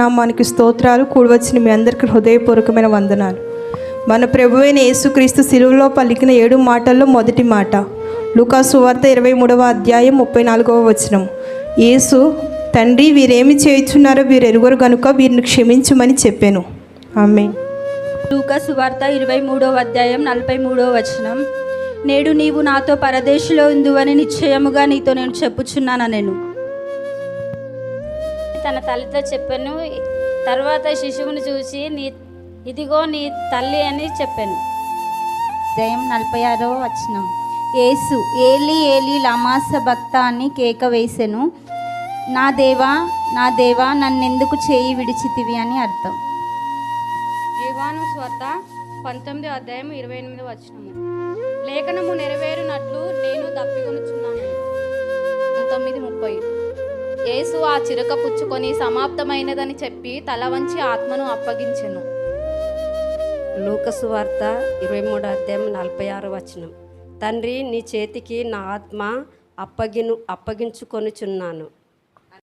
నామానికి స్తోత్రాలు. కూడవచ్చిన మీ అందరికీ హృదయపూర్వకమైన వందనాలు. మన ప్రభువైన యేసుక్రీస్తు శిలువులో పలికిన ఏడు మాటల్లో మొదటి మాట. లుకా వార్త ఇరవై మూడవ అధ్యాయం ముప్పై నాలుగవ వచనం. యేసు తండ్రి వీరేమి చేయుచున్నారో వీరు ఎరుగురు గనుక వీరిని క్షమించమని చెప్పాను. ఆమె లూకా సువార్త ఇరవై మూడవ అధ్యాయం నలభై మూడవ వచనం. నేడు నీవు నాతో పరదేశిలో ఉందువని నిశ్చయముగా నీతో నేను చెప్పుచున్నాను నేను తన తల్లితో చెప్పాను. తర్వాత శిశువుని చూసి నీ ఇదిగో నీ తల్లి అని చెప్పాను. అధ్యాయం నలభై ఆరవ వచనం. యేసు ఏలి ఏలి లమాస భక్త అని కేక వేసెను. నా దేవా నా దేవా నన్నెందుకు చేయి విడిచితివి అని అర్థం. యోహాను స్వార్త పంతొమ్మిది అధ్యాయం ఇరవై ఎనిమిది వచనము. లేఖనము నెరవేరునట్లు నేను దప్పికొనుచున్నాను పంతొమ్మిది ముప్పై. యేసు ఆ చిరక పుచ్చుకొని సమాప్తమైనదని చెప్పి తల వంచి ఆత్మను అప్పగించెను. లూకసు వార్త ఇరవై మూడు అధ్యాయం నలభై ఆరు వచనం. తండ్రి నీ చేతికి నా ఆత్మ అప్పగిను అప్పగించుకొనుచున్నాను.